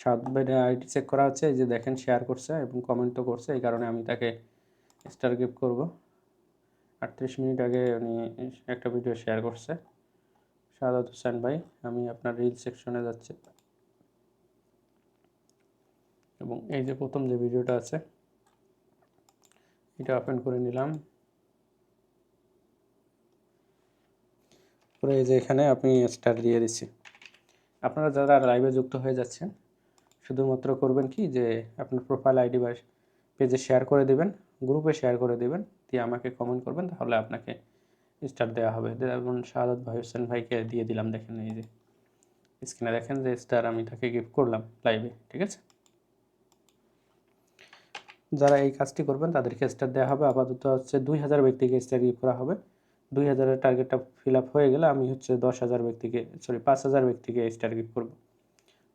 সাত বাইরে ID check করা হচ্ছে এই যে দেখেন শেয়ার করছে এবং কমেন্ট তো করছে, এই কারণে আমি তাকে স্টার গিফট করব। আটত্রিশ মিনিট আগে উনি একটা ভিডিও শেয়ার করছে। সাদাত হোসেন ভাই, আমি আপনার রিল সেকশনে যাচ্ছি। এবং এই যে প্রথম যে ভিডিওটা আছে, এটা ওপেন করে নিলাম। পরে এই যে এখানে আপনি স্টার দিয়ে দিচ্ছি। আপনারা যারা লাইভে যুক্ত হয়ে যাচ্ছেন শুধুমাত্র করবেন কি যে আপনার প্রোফাইল আইডি বা পেজে শেয়ার করে দেবেন গ্রুপে শেয়ার করে দেবেন, দিয়ে আমাকে কমেন্ট করবেন, তাহলে আপনাকে স্টার দেওয়া হবে। যেমন শাহাদত ভাই, হোসেন ভাইকে দিয়ে দিলাম, দেখেন এই যে স্ক্রিনে দেখেন যে স্টার আমি তাকে গিফট করলাম লাইভে ঠিক আছে? যারা এই কাজটি করবেন, তাদেরকে স্টার দেওয়া হবে। আপাতত হচ্ছে দুই হাজার ব্যক্তিকে স্টার গিফট করা হবে। দুই হাজারের টার্গেটটা ফিল আপ হয়ে গেলে আমি হচ্ছে দশ হাজার ব্যক্তিকে সরি পাঁচ হাজার ব্যক্তিকে স্টার গিফট করব।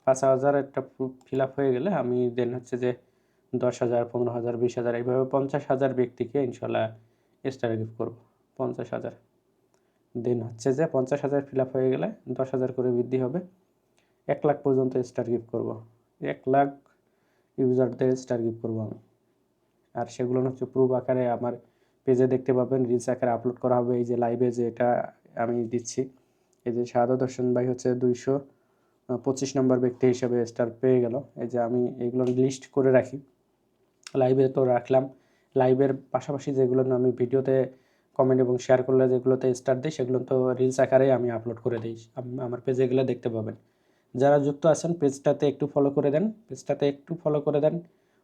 পাঁচ হাজার একটা ফিল আপ হয়ে গেলে আমি দেন হচ্ছে যে দশ হাজার, পনেরো হাজার, বিশ হাজার এইভাবে পঞ্চাশ হাজার ব্যক্তিকে ইনশাল্লাহ স্টার গিফট করব, পঞ্চাশ হাজার। দেন হচ্ছে যে পঞ্চাশ হাজার ফিল আপ হয়ে গেলে দশ হাজার করে বৃদ্ধি হবে, এক লাখ পর্যন্ত স্টার গিফট করব, এক লাখ ইউজারদের স্টার গিফট করব আমি। আর সেগুলো হচ্ছে প্রুফ আকারে আমার পেজে দেখতে পাবেন রিলস আকারে আপলোড করা হবে, এই যে লাইভে যে এটা আমি দিচ্ছি, এই যে শাহাদত দর্শন ভাই হচ্ছে দুইশো পঁচিশ নম্বর ব্যক্তি হিসেবে স্টার পেয়ে গেল। এই যে আমি এগুলো লিস্ট করে রাখি। লাইভে তো রাখলাম। লাইভের পাশাপাশি যেগুলো আমি ভিডিওতে কমেন্ট এবং শেয়ার করলে যেগুলোতে স্টার দিই, সেগুলো তো রিলস আকারেই আমি আপলোড করে দিই। আমার পেজে এগুলো দেখতে পাবেন। যারা যুক্ত আছেন পেজটাতে একটু ফলো করে দেন। পেজটাতে একটু ফলো করে দেন।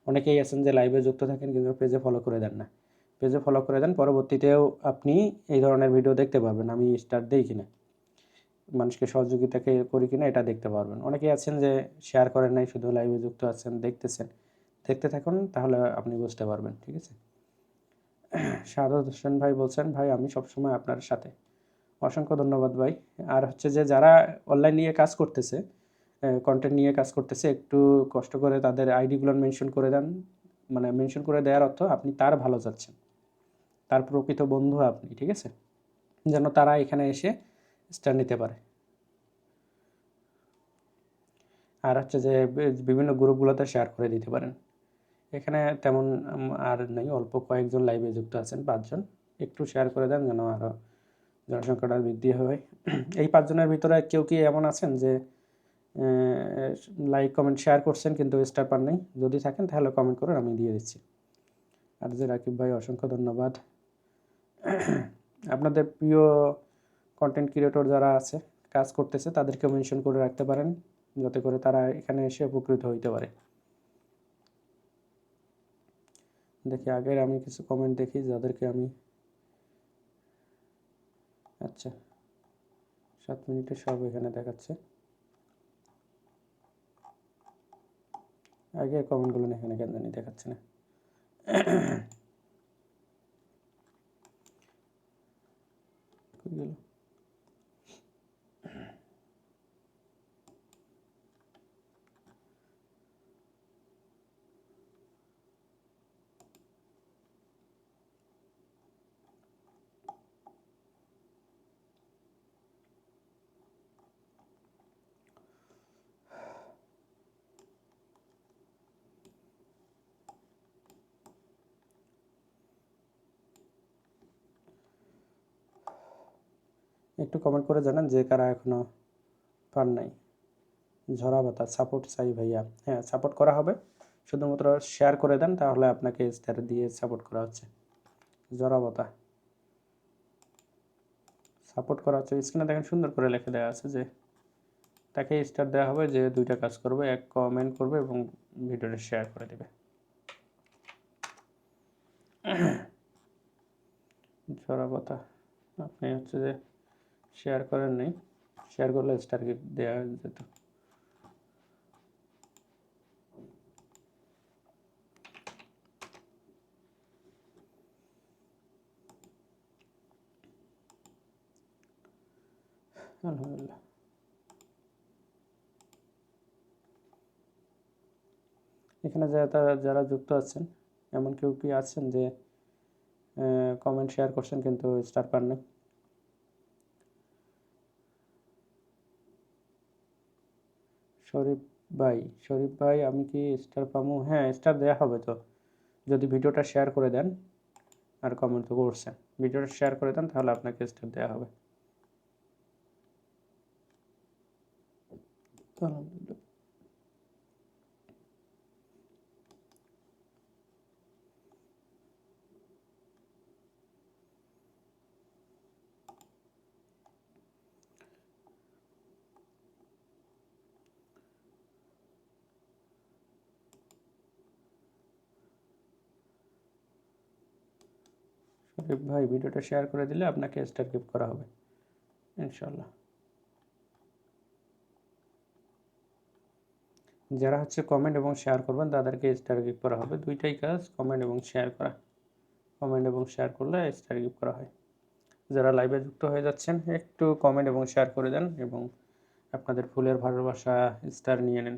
অনেকেই আছেন যে লাইভে যুক্ত থাকেন, কিন্তু পেজে ফলো করে দেন না। পেজে ফলো করে দেন। পরবর্তীতেও আপনি এই ধরনের ভিডিও দেখতে পারবেন। আমি স্টার দিই কিনা। মানুষকে সহযোগিতাকে করি কিনা এটা দেখতে পারবেন। অনেকেই আছেন যে শেয়ার করেন নাই, শুধু লাইভে যুক্ত আছেন, দেখতেছেন। দেখতে থাকুন, তাহলে আপনি বুঝতে পারবেন, ঠিক আছে? শাহাদ হোসেন ভাই বলছেন, ভাই, আমি সবসময় আপনার সাথে। অসংখ্য ধন্যবাদ ভাই। আর হচ্ছে যে যারা অনলাইন নিয়ে কাজ করতেছে কন্টেন্ট নিয়ে কাজ করতেছে, একটু কষ্ট করে তাদের আইডিগুলো মেনশন করে দেন। মানে মেনশন করে দেওয়ার অর্থ আপনি তার ভালো যাচ্ছেন। তার প্রকৃত বন্ধু আপনি, ঠিক আছে? যেন তারা এখানে এসে স্টার নিতে পারে। আর হচ্ছে যে বিভিন্ন গ্রুপগুলোতে শেয়ার করে দিতে পারেন। এখানে তেমন আর নেই। অল্প কয়েকজন লাইভে যুক্ত আছেন, পাঁচজন। একটু শেয়ার করে দেন যেন আরও জনসংখ্যাটা বৃদ্ধি হয়। এই পাঁচজনের ভিতরে কেউ কি এমন আছেন যে লাইক, কমেন্ট, শেয়ার করছেন কিন্তু স্টার পান নেই? যদি থাকেন তাহলে কমেন্ট করুন, আমি দিয়ে দিচ্ছি। আর যে রাকিব ভাই, অসংখ্য ধন্যবাদ। আপনাদের প্রিয় কন্টেন্ট ক্রিয়েটর যারা আছে, কাজ করতেছে তাদেরকে মেনশন করে রাখতে পারেন, যাতে করে তারা এখানে এসে উপকৃত হইতে পারে। দেখি, আগের আমি কিছু কমেন্ট দেখি, যাদেরকে আমি আচ্ছা সাত মিনিটে সব এখানে দেখাচ্ছে। আগের কমেন্টগুলো এখানে কেন জানি দেখাচ্ছে না। গেল? একটু কমেন্ট করে জানান যে কারা এখনও পান নাই। ঝরা বাতা সাপোর্ট চাই ভাইয়া। হ্যাঁ সাপোর্ট করা হবে। শুধুমাত্র শেয়ার করে দেন, তাহলে আপনাকে স্টার দিয়ে সাপোর্ট করা হচ্ছে। জরা বাতা সাপোর্ট করা হচ্ছে। স্ক্রিনে দেখেন সুন্দর করে লিখে দেওয়া আছে যে, তাকে স্টার দেওয়া হবে যে দুইটা কাজ করবে, এক কমেন্ট করবে এবং ভিডিওটা শেয়ার করে দেবে। ঝরা পাতা আপনি হচ্ছে যে শেয়ার করেন নাই। শেয়ার করলে স্টার গিফট দেওয়া যেত। আলহামদুলিল্লাহ। এখানে যারা, তারা, যারা যুক্ত আছেন, এমন কেউ কি আছেন যে কমেন্ট শেয়ার করছেন কিন্তু স্টার পান নাই শরীফ ভাই শরীফ ভাই, আমি কি স্টার পামু? হ্যাঁ স্টার দেওয়া হবে তো। যদি ভিডিওটা শেয়ার করে দেন আর কমেন্ট তো করছেন। ভিডিওটা শেয়ার করে দেন, তাহলে আপনাকে স্টার দেওয়া হবে আলহামদুলিল্লাহ শরীফ ভাই, ভিডিওটা শেয়ার করে দিলে আপনাকে স্টার গিফট করা হবে। ইনশাল্লাহ যারা হচ্ছে কমেন্ট এবং শেয়ার করবেন, তাদেরকে স্টার গিফট করা হবে। দুইটাই কাজ কমেন্ট এবং শেয়ার করা। কমেন্ট এবং শেয়ার করলে স্টার গিফট করা হয়। যারা লাইভে যুক্ত হয়ে যাচ্ছেন, একটু কমেন্ট এবং শেয়ার করে দেন এবং আপনাদের ফুলের ভালোবাসা স্টার নিয়ে নেন।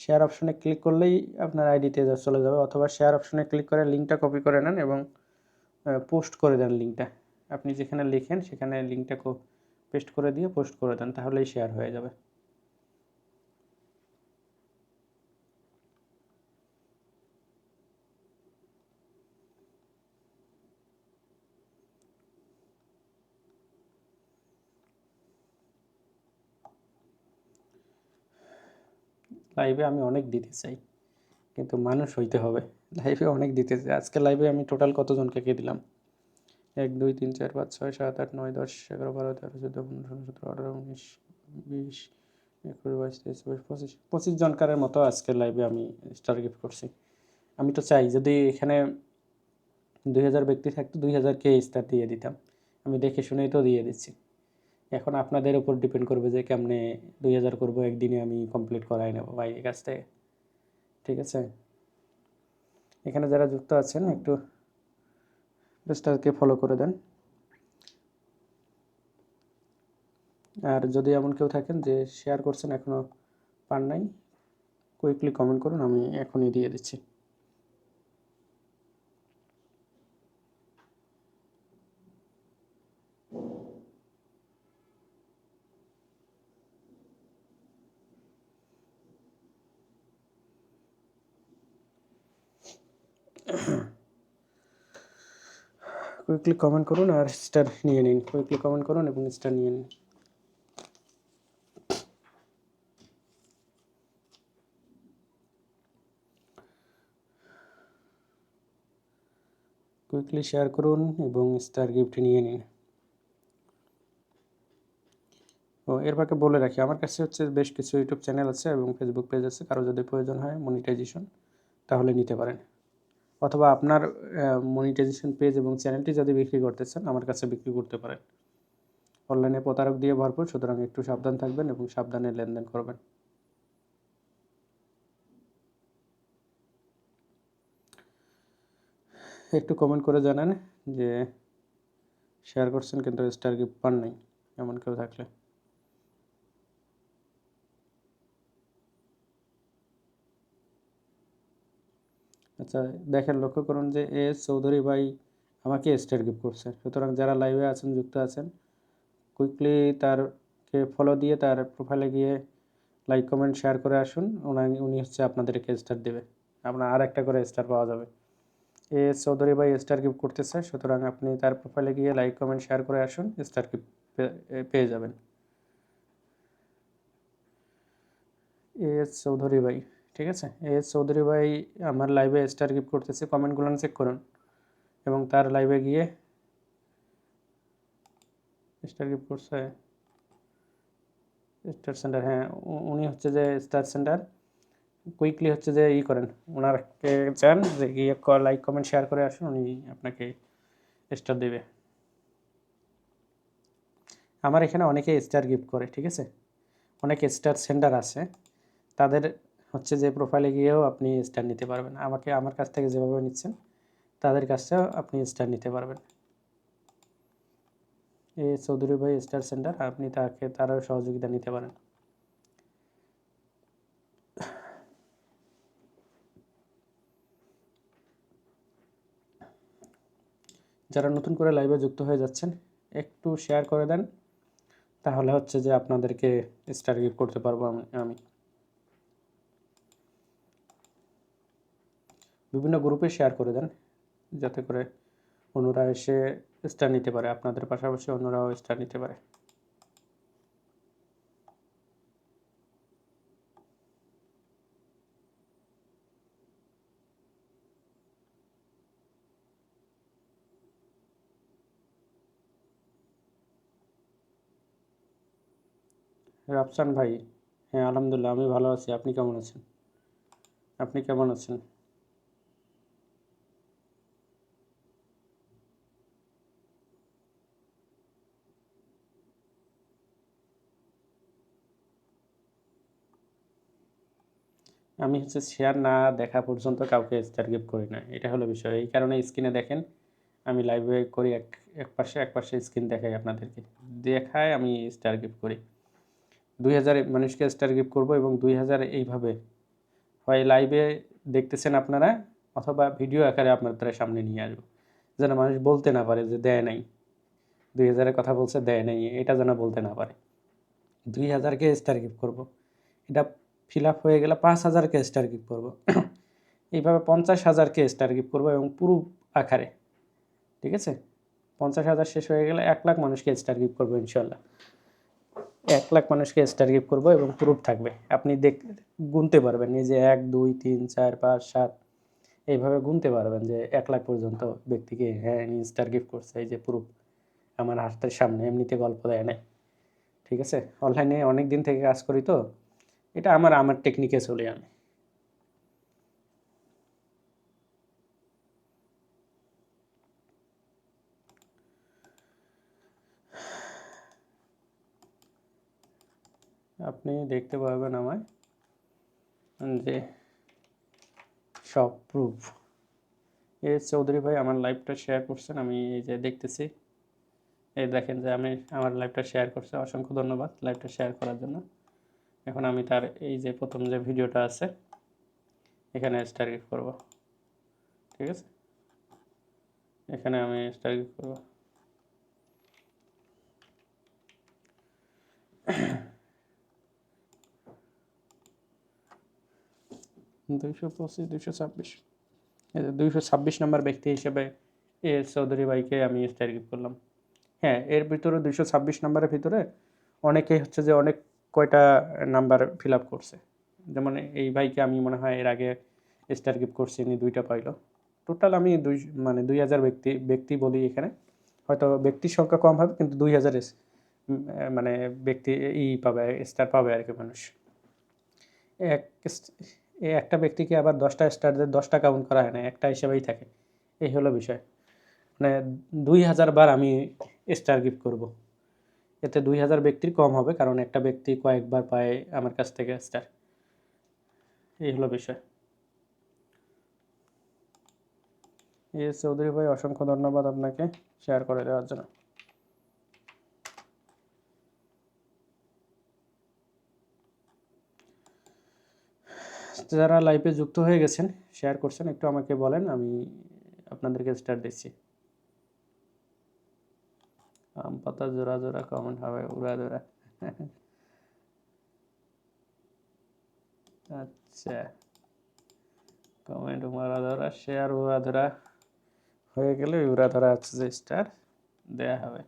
শেয়ার অপশনে ক্লিক করলেই আপনার আইডিতে চলে যাবে। অথবা শেয়ার অপশনে ক্লিক করে লিঙ্কটা কপি করে নেন এবং পোস্ট করে দেন লিঙ্কটা আপনি যেখানে লিখেন, সেখানে লিঙ্কটা পেস্ট করে দিয়ে পোস্ট করে দেন, তাহলেই শেয়ার হয়ে যাবে। লাইভে আমি অনেক দিতে চাই। কিন্তু মানুষ হইতে হবে। লাইভে অনেক দিতে চাই। আজকে লাইভে আমি টোটাল কতজনকে কে দিলাম? এক, দুই, তিন, চার, পাঁচ, ছয়, সাত, আট, নয়, দশ, এগারো, বারো, তেরো, চোদ্দ, পনেরো, ষোলো, সতেরো, আঠারো, উনিশ, বিশ, একুশ, বাইশ, তেইশ, চব্বিশ, পঁচিশ পঁচিশ জনকারের মতো আজকের লাইভে আমি স্টার গিফট করছি। আমি তো চাই যদি এখানে দুই হাজার ব্যক্তি থাকতো, দুই হাজারকে স্টার দিয়ে দিতাম। আমি দেখে শুনেই তো দিয়ে দিচ্ছি। এখন আপনাদের উপর ডিপেন্ড করবে যে কেমনে দুই হাজার করব, একদিনে আমি কমপ্লিট করাই নেব ভাইয়ের কাছ থেকে ঠিক আছে? এখানে যারা যুক্ত আছেন, একটু ফলো করে দেন। আর যদি এমন কেউ থাকেন যে শেয়ার করছেন এখনও পান নাই কুইকলি কমেন্ট করুন, আমি এখনই দিয়ে দিচ্ছি। কুইকলি কমেন্ট করুন আর স্টার নিয়ে নিন। কুইকলি কমেন্ট করুন এবং স্টার নিয়ে নিন। কুইকলি শেয়ার করুন এবং স্টার গিফট নিয়ে নিন। ও, এর ফাঁকে বলে রাখি, আমার কাছে হচ্ছে বেশ কিছু ইউটিউব চ্যানেল আছে এবং ফেসবুক পেজ আছে। কারও যদি প্রয়োজন হয় মনিটাইজেশন তাহলে নিতে পারেন। অথবা আপনার মনিটাইজেশন পেজ এবং চ্যানেলটি যদি বিক্রি করতে চান, আমার কাছে বিক্রি করতে পারেন। অনলাইনে প্রতারক দিয়ে ভরপুর, সুতরাং একটু সাবধান থাকবেন এবং সাবধানে লেনদেন করবেন। একটু কমেন্ট করে জানান যে শেয়ার করছেন কিন্তু স্টার গিফট পান নাই এমন কেউ থাকলে। আচ্ছা দেখেন, লক্ষ্য করুন যে এস চৌধুরী ভাই আমাকে স্টার গিফট করছে। সুতরাং যারা লাইভে আছেন, যুক্ত আছেন কুইকলি তারকে ফলো দিয়ে তার প্রোফাইলে গিয়ে লাইক কমেন্ট শেয়ার করে আসুন। উনি উনি হচ্ছে আপনাদেরকে স্টার দেবে। আপনার আর একটা করে স্টার পাওয়া যাবে। এ চৌধুরী ভাই স্টার গিফট করতেছে, সুতরাং আপনি তার প্রোফাইলে গিয়ে লাইক কমেন্ট শেয়ার করে আসুন স্টার গিফট পেয়ে যাবেন। এস চৌধুরী ভাই ঠিক আছে? এস চৌধুরী ভাই আমার লাইভে স্টার গিফট করতেছে কমেন্টগুলো চেক করুন। এবং তার লাইভে গিয়ে স্টার গিফট করছে স্টার সেন্টার হ্যাঁ উনি হচ্ছে যে স্টার সেন্টার কুইকলি হচ্ছে যে ই করেন। ওনারকে চান যে গিয়ে লাইক কমেন্ট শেয়ার করে আসুন, উনি আপনাকে স্টার দেবে। আমার এখানে অনেকে স্টার গিফট করে, ঠিক আছে? অনেক স্টার সেন্টার আছে, তাদের হচ্ছে যে প্রোফাইলে গিয়েও আপনি স্টার নিতে পারবেন। আমাকে, আমার কাছ থেকে যেভাবে নিচ্ছেন, তাদের কাছেও আপনি স্টার নিতে পারবেন। এ চৌধুরী ভাই স্টার সেন্টার আপনি তাকে, তারও সহযোগিতা নিতে পারেন। যারা নতুন করে লাইভে যুক্ত হয়ে যাচ্ছেন, একটু শেয়ার করে দেন, তাহলে হচ্ছে যে আপনাদেরকে স্টার গিফট করতে পারব আমি আমি। বিভিন্ন গ্রুপে শেয়ার করে দেন, যাতে করে অন্যরা এসে স্টার নিতে পারে, আপনাদের পাশাপাশি অন্যরাও স্টার নিতে পারে। রাফসান ভাই হ্যাঁ আলহামদুলিল্লাহ, আমি ভালো আছি। আপনি কেমন আছেন? আপনি কেমন আছেন? আমি হচ্ছে শেয়ার না দেখা পর্যন্ত কাউকে স্টার গিফট করি না। এটা হলো বিষয়। এই কারণে স্ক্রিনে দেখেন, আমি লাইভে করি এক এক পাশে এক পাশে স্ক্রিন দেখাই আপনাদেরকে। দেখায় আমি স্টার গিফট করি। দুই হাজার মানুষকে স্টার গিফট করব এবং দুই হাজার এইভাবে হয় লাইভে দেখতেছেন আপনারা, অথবা ভিডিও আকারে আপনাদের সামনে নিয়ে আসব। যেন মানুষ বলতে না পারে যে দেয় নাই। দুই হাজারের কথা বলছে, দেয় নাই। এটা যেন বলতে না পারে। দুই হাজারকে স্টার গিফট করব। এটা ফিল আপ হয়ে গেলে পাঁচ হাজারকে স্টার গিফট করব। এইভাবে পঞ্চাশ হাজারকে স্টার গিফট করব এবং পুরো আকারে, ঠিক আছে? পঞ্চাশ হাজার শেষ হয়ে গেলে এক লাখ মানুষকে স্টার গিফট করব ইনশাল্লাহ এক লাখ মানুষকে স্টার গিফট করব এবং প্রুফ থাকবে। আপনি দেখ, গুনতে পারবেন। যে এক, দুই, তিন, চার, পাঁচ, সাত, এইভাবে গুনতে পারবেন যে এক লাখ পর্যন্ত ব্যক্তিকে হ্যাঁ স্টার গিফট করছে। এই যে প্রুফ আমার হাতের সামনে, এমনিতে গল্প দেয় না ঠিক আছে? অনলাইনে অনেক দিন থেকে কাজ করি তো এটা আমার আমার টেকনিকে চলে আমি আপনি দেখতে পাবেন আমায় যে সব প্রুফ এ চৌধুরী ভাই আমার লাইভটা শেয়ার করছেন, আমি এই যে দেখতেছি। এই দেখেন যে আমি আমার লাইভটা শেয়ার করছে, অসংখ্য ধন্যবাদ লাইভটা শেয়ার করার জন্য। এখন আমি তার এই যে প্রথম যে ভিডিওটা আছে, এখানে স্টার করব। ঠিক আছে? এখানে আমি স্টার করব। দুইশো পঁচিশ, দুইশো ছাব্বিশ। দুইশো ছাব্বিশ নম্বর ব্যক্তি হিসেবে এ চৌধুরী ভাইকে আমি স্টার করলাম। হ্যাঁ এর ভিতরে দুইশো ছাব্বিশ নম্বরের ভিতরে অনেকেই হচ্ছে যে অনেক কয়টা নাম্বার ফিল আপ করছে? যেমন এই ভাইকে আমি মনে হয় এর আগে স্টার গিফট করছি, ইনি দুইটা পাইলো। টোটাল আমি দুই মানে দুই হাজার ব্যক্তি ব্যক্তি বলি এখানে। হয়তো ব্যক্তির সংখ্যা কম হবে, কিন্তু দুই হাজার মানে ব্যক্তি ই পাবে স্টার পাবে আর কি মানুষ। এক একটা ব্যক্তিকে আবার দশটা স্টার দিয়ে দশটা কাউন্ট করা হয় না, একটা হিসেবেই থাকে। এই হলো বিষয়। মানে দুই হাজার বার আমি স্টার গিফট করব। এতে দুই হাজার ব্যক্তির কম হবে, কারণ একটা ব্যক্তি কয়েকবার পায় আমার কাছ থেকে স্টার এই হলো বিষয়। এ চৌধুরী ভাই, অসংখ্য ধন্যবাদ আপনাকে শেয়ার করে দেওয়ার জন্য। যারা লাইভে যুক্ত হয়ে গেছেন শেয়ার করছেন, একটু আমাকে বলেন, আমি আপনাদেরকে স্টার দিচ্ছি আম পাতা জোড়া জোড়া কমেন্ট হবে, উড়া জোড়া। আচ্ছা। কমেন্ট মারা ধরা শেয়ার উড়া ধরা। হয়ে গেলে উড়া ধরা হচ্ছে যে স্টার দেয়া হবে।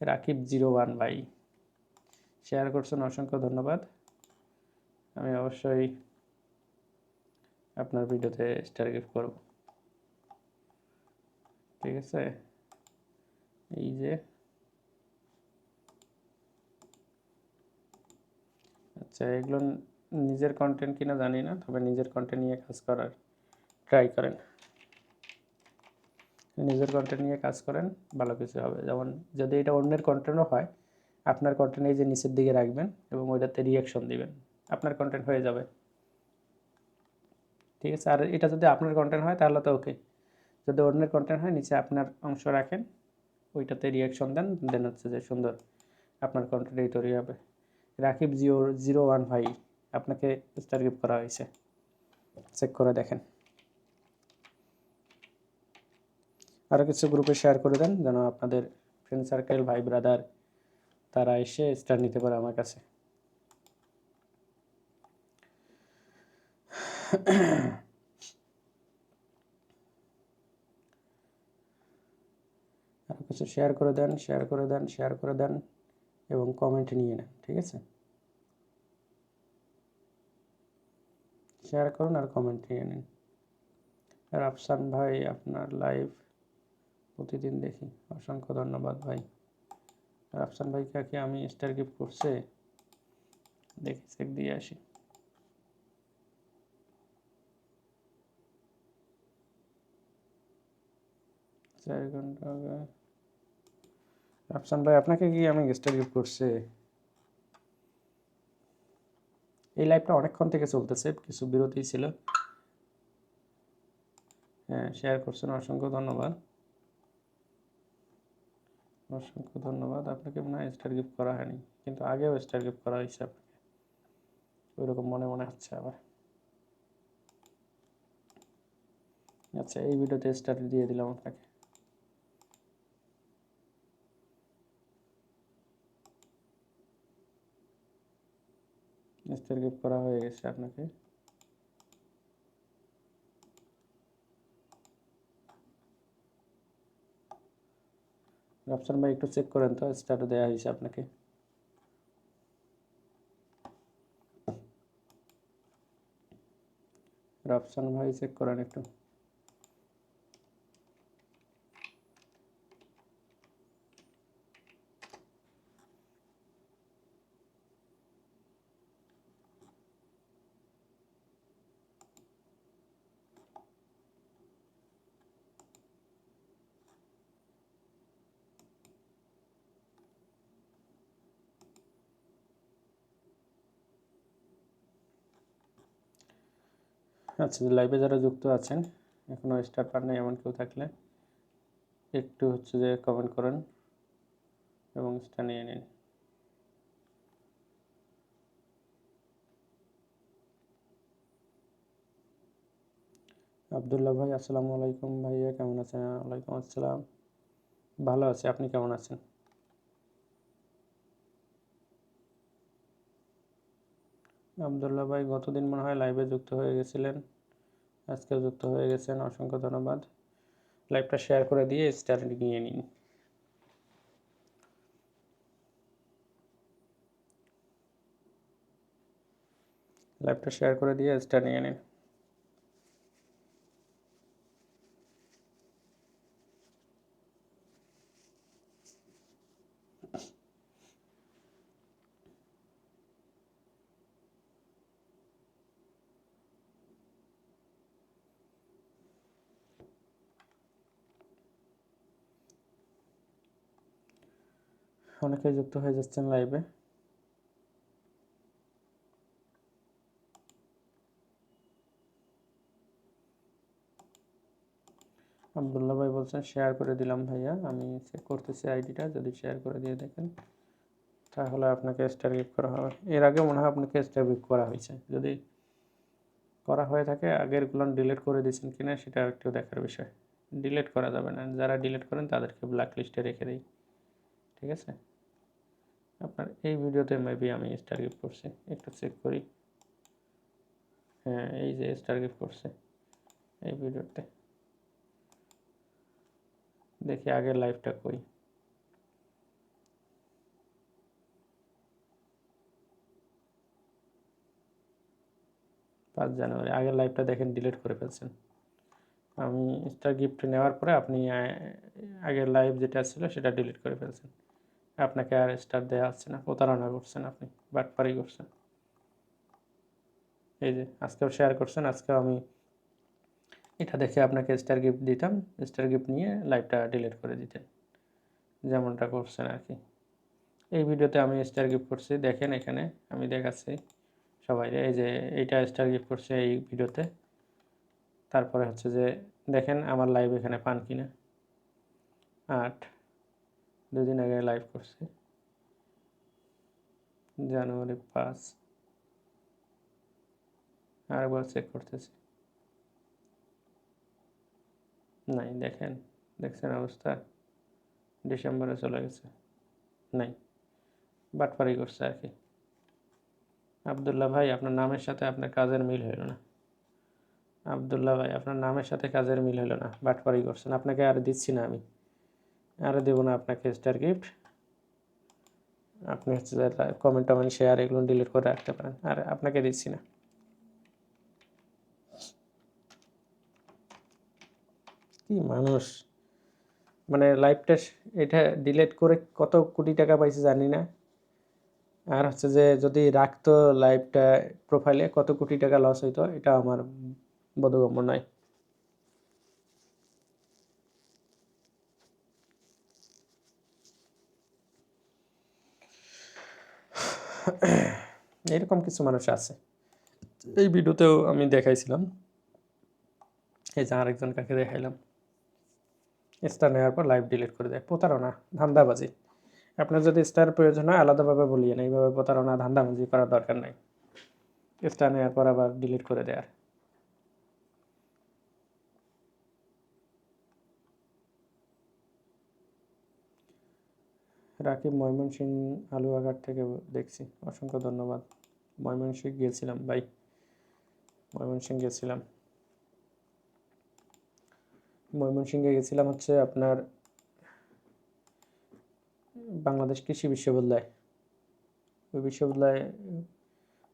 রাকিব জিরো ওয়ান ভাই শেয়ার করছেন, অসংখ্য ধন্যবাদ। আমি অবশ্যই আপনার ভিডিওতে স্টার গিফট করব। ঠিক আছে? এই যে। আচ্ছা এগুলো নিজের কন্টেন্ট কিনা জানি না, তবে নিজের কন্টেন্ট নিয়ে কাজ করার ট্রাই করেন। নিজের কন্টেন্ট নিয়ে কাজ করেন, ভালো কিছু হবে। যেমন যদি এটা অন্যের কন্টেন্টও হয়, আপনার কন্টেন্ট এই যে নিচের দিকে রাখবেন এবং ওইটাতে রিয়াকশন দিবেন, আপনার কন্টেন্ট হয়ে যাবে। ঠিক আছে? আর এটা যদি আপনার কন্টেন্ট হয়, তাহলে তো ওকে যদি অন্যের কন্টেন্ট হয়, নিচে আপনার অংশ রাখেন, ওইটাতে রিয়াকশন দেন দেন হচ্ছে যে সুন্দর আপনার কন্টেন্ট এই তৈরি হবে। রাকিব জিও, জিরো ওয়ান ভাই আপনাকে স্টার গিফট করা হয়েছে। চেক করে দেখেন। আরও কিছু গ্রুপে শেয়ার করে দেন, যেন আপনাদের ফ্রেন্ড সার্কেল ভাই ব্রাদার তারা এসে স্টার নিতে পারে আমার কাছে আরও কিছু শেয়ার করে দেন শেয়ার করে দেন শেয়ার করে দেন এবং কমেন্ট নিয়ে নেন, ঠিক আছে? শেয়ার করুন আর কমেন্ট নিয়ে নিন। রাফসান ভাই, আপনার লাইভ প্রতিদিন দেখি। অসংখ্য ধন্যবাদ ভাই। রাফসান ভাই, কাকে, আমি স্টার গিফট করছে। দেখি চেক দিয়ে আসি। চার ঘণ্টা আগে রাফসান ভাই, আপনাকে কি আমি স্টার গিফট করছে? এই লাইভটা অনেকক্ষণ থেকে চলতেছে, কিছু বিরতি ছিল। হ্যাঁ শেয়ার করছেন, অসংখ্য ধন্যবাদ। অসংখ্য ধন্যবাদ, আপনাকে মনে হয় স্টার গিফট করা হয়নি, কিন্তু আগেও স্টার গিফট করা হয়েছে আপনাকে। ওইরকম মনে মনে হচ্ছে আবার। আচ্ছা এই ভিডিওতে স্টার দিয়ে দিলাম আপনাকে। স্টার গিফট করা হয়ে গেছে আপনাকে। রাফসান ভাই, একটু চেক করেন তো স্টার্ট দেওয়া হয়েছে আপনাকে। রাফসান ভাই চেক করেন একটু। আচ্ছা লাইভে যারা যুক্ত আছেন এখনও স্টার পার নেই এমন কেউ থাকলে একটু হচ্ছে যে কমেন্ট করেন এবং স্টার নিয়ে নিন। আবদুল্লাহ ভাই, আসসালামু আলাইকুম ভাইয়া, কেমন আছেন? ওয়ালাইকুম আসসালাম। ভালো আছি, আপনি কেমন আছেন? আবদুল্লাহ ভাই, গতদিন মনে হয় লাইভে যুক্ত হয়ে গেছিলেন। আজকে যুক্ত হয়ে গেছেন, অসংখ্য ধন্যবাদ। লাইভটা শেয়ার করে দিয়ে স্টার নিয়ে নিন। লাইভটা শেয়ার করে দিয়ে স্টার নিয়ে নিন। অনেকেই যুক্ত হয়ে যাচ্ছেন লাইভে আবদুল্লাহ ভাই বলছেন শেয়ার করে দিলাম ভাইয়া, আমি চেক করতেছি আইডিটা যদি শেয়ার করে দিয়ে দেখেন, তাহলে আপনাকে স্টার গিফট করা হবে। এর আগে মনে হয় আপনাকে স্টার গিফট করা হয়েছে। যদি করা হয়ে থাকে আগেরগুলো ডিলিট করে দিয়েছেন কিনা, সেটা একটু দেখার বিষয়। ডিলিট করা যাবে না। যারা ডিলিট করেন, তাদেরকে ব্ল্যাক লিস্টে রেখে দিই। ঠিক আছে? আপনার এই ভিডিওতে মেবি আমি স্টার গিফট করছি, একটু চেক করি। হ্যাঁ এই যে স্টার গিফট করছে এই ভিডিওতে। দেখি আগের লাইভটা কই। পাঁচ জানুয়ারি, আগের লাইভটা দেখেন ডিলিট করে ফেলছেন। আমি স্টার গিফট নেওয়ার পরে আপনি আগের লাইভ যেটা ছিল সেটা ডিলিট করে ফেলছেন। আপনাকে আর স্টার দেওয়া হচ্ছে না, প্রতারণা করছেন আপনি, বাটপারি করছেন। এই যে, আজকেও শেয়ার করছেন, আজকেও আমি এটা দেখে আপনাকে স্টার গিফট দিতাম স্টার গিফট নিয়ে লাইভটা ডিলিট করে দিতেন। যেমনটা করছেন আর কি। এই ভিডিওতে আমি স্টার গিফট করছি, দেখেন এখানে আমি দেখাচ্ছি সবাই, এই যে এইটা স্টার গিফট করছে এই ভিডিওতে। তারপরে হচ্ছে যে, দেখেন আমার লাইভ এখানে পান কিনা। আট দুদিন আগে লাইভ করছি। জানুয়ারি পাঁচ। আরেকবার চেক করতেছি। নাই, দেখেন, দেখছেন অবস্থা? ডিসেম্বরে চলে গেছে। নাই, বাটপারি করছে আর কি। আবদুল্লাহ ভাই, আপনার নামের সাথে আপনার কাজের মিল হইল না। আবদুল্লাহ ভাই, আপনার নামের সাথে কাজের মিল হলো না, বাটপারি করছেন। আপনাকে আর দিচ্ছি না আমি। আরও দেবো না আপনাকে স্টার গিফট আপনি হচ্ছে কমেন্ট টমেন্ট শেয়ার এগুলো ডিলিট করে রাখতে পারেন, আর আপনাকে দিচ্ছি না। কি মানুষ? মানে লাইভটা এটা ডিলিট করে কত কোটি টাকা পাইছে জানি না। আর হচ্ছে যে যদি রাখতো লাইভটা প্রোফাইলে কত কোটি টাকা লস হইতো, এটা আমার বোধগম্য নয়। এরকম কিছু মানুষ আছে। এই ভিডিওতেও আমি দেখাইছিলাম। এই যে আরেকজন কাকে দেখাইলাম। স্টার নেওয়ার পর লাইভ ডিলিট করে দেয়। প্রতারণা, ধান্দাবাজি। আপনার যদি স্টার প্রয়োজন হয়, আলাদাভাবে বলিয়ে না এইভাবে প্রতারণা, ধান্দাবাজি করার দরকার নাই। স্টার নেওয়ার পর আবার ডিলিট করে দেয়ার রাকিব ময়মনসিং আলুয়াঘাট থেকে দেখছি। অসংখ্য ধন্যবাদ। ময়মনসিং গিয়েছিলাম ভাই। ময়মনসিং গেছিলাম। ময়মনসিংহে গেছিলাম হচ্ছে আপনার বাংলাদেশ কৃষি বিশ্ববিদ্যালয়। ওই বিশ্ববিদ্যালয়ে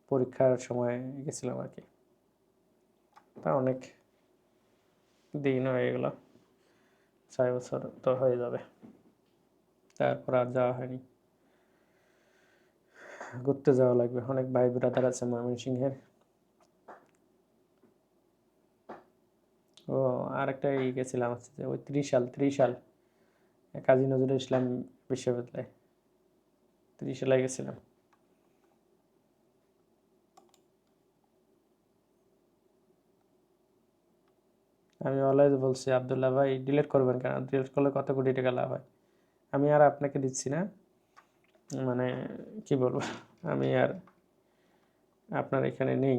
পরীক্ষার সময় গেছিলাম আর কি। তা অনেক দিন হয়ে গেল। ছয় বছর তো হয়ে যাবে। তারপর আর যাওয়া হয়নি। ঘুরতে যাওয়া লাগবে। অনেক ভাই ব্রাদার আছে ময়মনসিংহের। ও, আর একটা ইয়ে গেছিলাম হচ্ছে যে, ওই ত্রিশাল ত্রিশাল, কাজী নজরুল ইসলাম বিশ্ববিদ্যালয়। ত্রিশালায় গেছিলাম। আমি অলওয়েজ বলছি, আবদুল্লাহ ভাই ডিলিট করবেন কেন? ডিলিট করলে কত কোটি টাকা লাভ হয়? আমি আর আপনাকে দিচ্ছি না। মানে কি বলব? আমি আর আপনার এখানে নেই।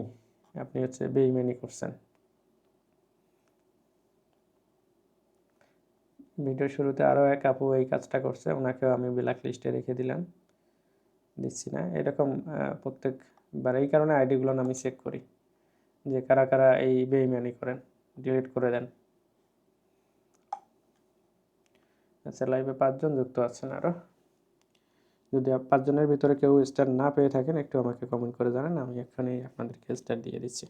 আপনি হচ্ছে বেইমানি করছেন। ভিডিও শুরুতে আরও এক আপু এই কাজটা করছে, ওনাকেও আমি ব্ল্যাক লিস্টে রেখে দিলাম। দিচ্ছি না। এরকম প্রত্যেকবার এই কারণে আইডিগুলো আমি চেক করি যে কারা কারা এই বেইমানি করেন ডিলিট করে দেন। আচ্ছা লাইভে পাঁচজন যুক্ত আছেন আরও যদি পাঁচজনের ভিতরে কেউ স্টার না পেয়ে থাকেন, একটু আমাকে কমেন্ট করে জানান, আমি এখানেই আপনাদেরকে স্টার দিয়ে দিচ্ছি।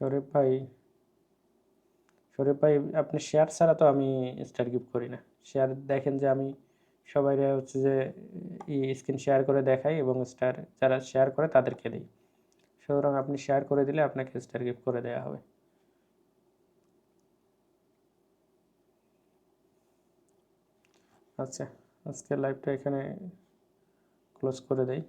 শরীফ ভাই শরীফ ভাই, আপনি শেয়ার ছাড়া তো আমি স্টার গিফট করি না। শেয়ার দেখেন যে আমি সবাই হচ্ছে যে স্ক্রিন শেয়ার করে দেখাই এবং স্টার যারা শেয়ার করে তাদেরকে দিই। সুতরাং আপনি শেয়ার করে দিলে আপনাকে স্টার গিফট করে দেওয়া হবে। আচ্ছা আজকের লাইভটা এখানে ক্লোজ করে দেই।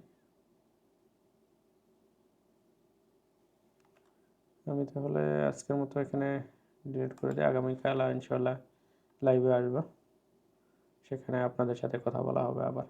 আমি তাহলে আজকের মতো এখানে ডিলিট করে দিই। আগামীকাল ইনশাল্লাহ লাইভে আসব। সেখানে আপনাদের সাথে কথা বলা হবে আবার।